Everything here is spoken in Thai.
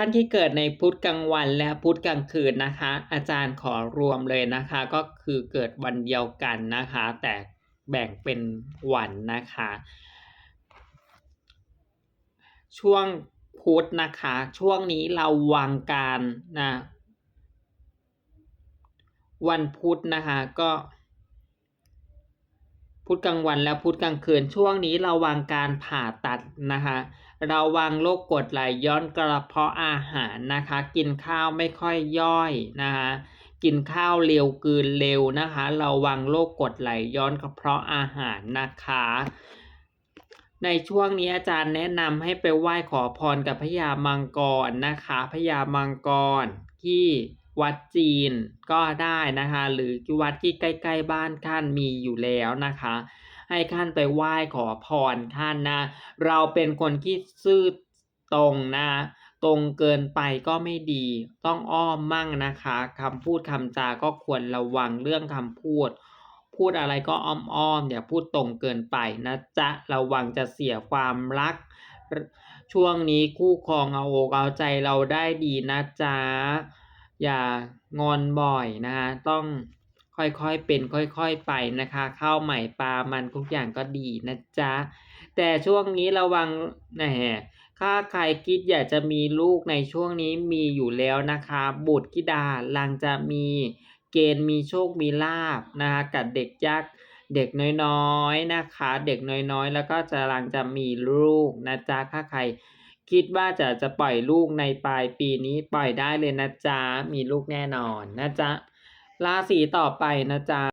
ท่านที่เกิดในพุธกลางวันและพุธกลางคืนนะคะ อาจารย์ขอรวมเลยนะคะ ก็คือเกิดวันเดียวกันนะคะ แต่แบ่งเป็นวันนะคะ ช่วงพุธนะคะ ช่วงนี้เราวางการนะวันพุธนะคะก็พุธกลางวันและพุธกลางคืนช่วงนี้เราวางการผ่าตัดนะคะ ราวางโรคกรดไหลย้อนกระเพาะอาหารนะคะ กินข้าวไม่ค่อยย่อยนะคะกินข้าวเร็วกลืนเร็วนะคะเราวางโรคกรดไหลย้อนกระเพาะอาหารนะคะ ในช่วงนี้อาจารย์แนะนำให้ไปไหว้ขอพรกับพญามังกรนะคะพญามังกรที่วัดจีนก็ได้นะคะ หรือวัดที่ใกล้ ๆ บ้านท่านมีอยู่แล้วนะคะ ให้ท่านไปไหว้ขอพรท่านนะ เราเป็นคนที่ซื่อตรงนะ ตรงเกินไปก็ไม่ดี ต้องอ้อมมั่งนะคะคำพูดคำจาก็ควรระวังเรื่องคำพูด พูดอะไรก็อ้อมๆอย่าพูดตรงเกินไปนะจ๊ะระวังจะเสียความรัก ช่วงนี้คู่ครองเอาอกเอาใจเราได้ดีนะจ๊ะอย่างอนบ่อยนะคะต้อง ค่อยๆเป็นค่อยๆไปนะคะข้าวใหม่ปลามันทุกอย่างก็ดีนะจ๊ะแต่ช่วงนี้ระวังแหมถ้าใครคิดอยากจะมีลูกในช่วงนี้มีอยู่แล้วนะคะ บุตรธิดาลังจะมีเกณฑ์มีโชคมีลาบนะคะกับเด็กยักษ์เด็กน้อยๆนะคะ เด็กน้อยๆ แล้วก็จะลังจะมีลูกนะจ๊ะถ้าใครคิดว่าจะจะปล่อยลูกในปลายปีนี้ปล่อยได้เลยนะจ๊ะมีลูกแน่นอนนะจ๊ะ ราศีต่อไปนะจ๊ะ